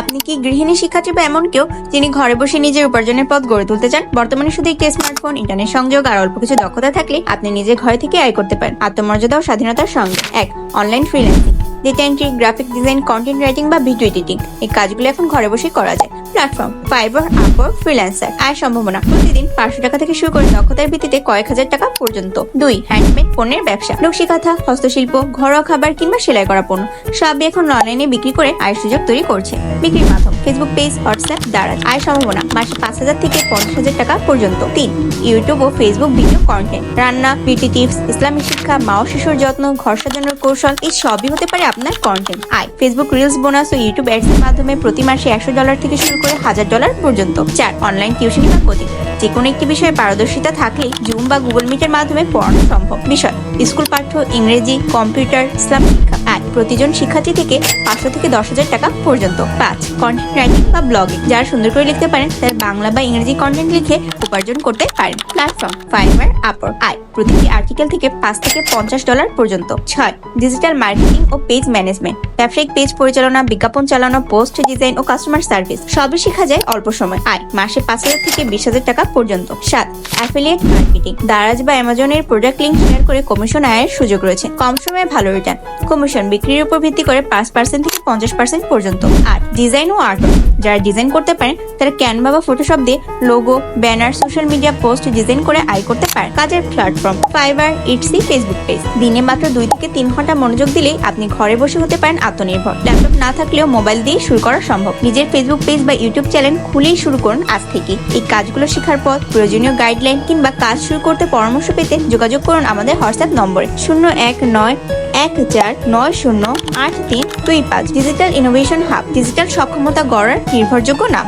আপনি কি গৃহিণী শিক্ষার্থী বা এমন কেউ যিনি ঘরে বসে নিজের উপার্জনের পথ গড়ে তুলতে চান? বর্তমানে শুধু একটি স্মার্টফোন ইন্টারনেট সংযোগ আর অল্প কিছু দক্ষতা থাকলে আপনি নিজে ঘরে থেকে আয় করতে পারেন। আত্মমর্যাদা ও স্বাধীনতার সঙ্গে এক online freelancing data entry graphic design content writing বা ভিডিও এডিটিং এই কাজগুলো এখন ঘরে বসে করা যায়। প্ল্যাটফর্ম ফাইবার আপওয়ার্ক ফ্রিল্যান্সার আয় সম্ভাবনা, প্রতিদিন পাঁচশো টাকা থেকে শুরু করে দক্ষতার ভিত্তিতে কয়েক হাজার টাকা পর্যন্ত। দুই হ্যান্ডমেড পণ্যের ব্যবসা। নকশি কাঁথা হস্তশিল্প, ঘরোয়া খাবার কিংবা সেলাই করা পণ্য, সবই এখন অনলাইনে বিক্রি করে আয়ের সুযোগ তৈরি করছে। বিক্রির মাধ্যম ফেসবুক পেজ হোয়াটসঅ্যাপ দ্বারা আয় সম্ভাবনা, মাসে পাঁচ হাজার থেকে পঞ্চাশ হাজার টাকা পর্যন্ত। তিন ইউটিউব ও ফেসবুক ভিডিও কন্টেন্ট রান্না বিউটি টিপস ইসলামিক শিক্ষা মা ও শিশুর যত্ন, ঘর সাজানোর কৌশল, এই সবই হতে পারে আপনার কন্টেন্ট আয় ফেসবুক রিলস বোনাস ও ইউটিউব অ্যাডস এর মাধ্যমে প্রতি মাসে একশো ডলার থেকে শুরু করে হাজার ডলার পর্যন্ত। চার অনলাইন টিউশনি বা কোচিং। যে কোনো একটি বিষয়ে পারদর্শিতা থাকলেই জুম বা গুগল মিটের মাধ্যমে পড়ানো সম্ভব। বিষয় স্কুল পাঠ্য, ইংরেজি কম্পিউটার ইসলাম শিক্ষা। আয় প্রতিজন শিক্ষার্থী থেকে পাঁচশো থেকে দশ হাজার টাকা পর্যন্ত। পাঁচ কন্টেন্ট রাইটিং বা ব্লগিং যারা সুন্দর করে লিখতে পারেন, তারা বাংলা বা ইংরেজি কন্টেন্ট লিখে উপার্জন করতে পারেন। প্ল্যাটফর্ম ফাইবার আপর আয় প্রতিটি আর্টিকেল থেকে পাঁচ থেকে পঞ্চাশ ডলার পর্যন্ত। ছয় ডিজিটাল মার্কেটিং ও পেজ ম্যানেজমেন্ট ব্যবসায়িক পেজ পরিচালনা, বিজ্ঞাপন চালানো পোস্ট ডিজাইন ও কাস্টমার সার্ভিস সবই শেখা যায় অল্প সময়। আয়, মাসে পাঁচ হাজার থেকে বিশ হাজার টাকা পর্যন্ত। সাত অ্যাফিলিয়েট মার্কেটিং দারাজ বা অ্যামাজনের প্রোডাক্ট লিঙ্ক শেয়ার করে কমিশন আয়ের সুযোগ রয়েছে। কম সময়ে ভালো রিটার্ন কমিশন বিক্রির উপর ভিত্তি করে পাঁচ পার্সেন্ট থেকে পঞ্চাশ পার্সেন্ট পর্যন্ত। আট ডিজাইন ও আর্ট যারা ডিজাইন করতে পারেন, তারা ক্যানভা বা ফটোশপ দিয়ে logo banner social media post design করে আয় করতে পারেন। কাজের platform Fiverr Etsy Facebook page দিনে মাত্র দুই থেকে তিন ঘণ্টা মনোযোগ দিলেই আপনি ঘরে বসে হতে পারেন আত্মনির্ভর। ল্যাপটপ না থাকলেও মোবাইল দিয়ে শুরু করা সম্ভব। নিজের ফেসবুক পেজ বা ইউটিউব চ্যানেল খুলেই শুরু করুন আজ থেকে। এই কাজগুলো শেখার পর প্রয়োজনীয় গাইডলাইন কিংবা কাজ শুরু করতে পরামর্শ পেতে যোগাযোগ করুন আমাদের হোয়াটসঅ্যাপ নম্বরে। শূন্য এক নয় এক চার নয় শূন্য আট তিন দুই পাঁচ। ডিজিটাল ইনোভেশন হাব ডিজিটাল সক্ষমতা গড়ার নির্ভরযোগ্য নাম।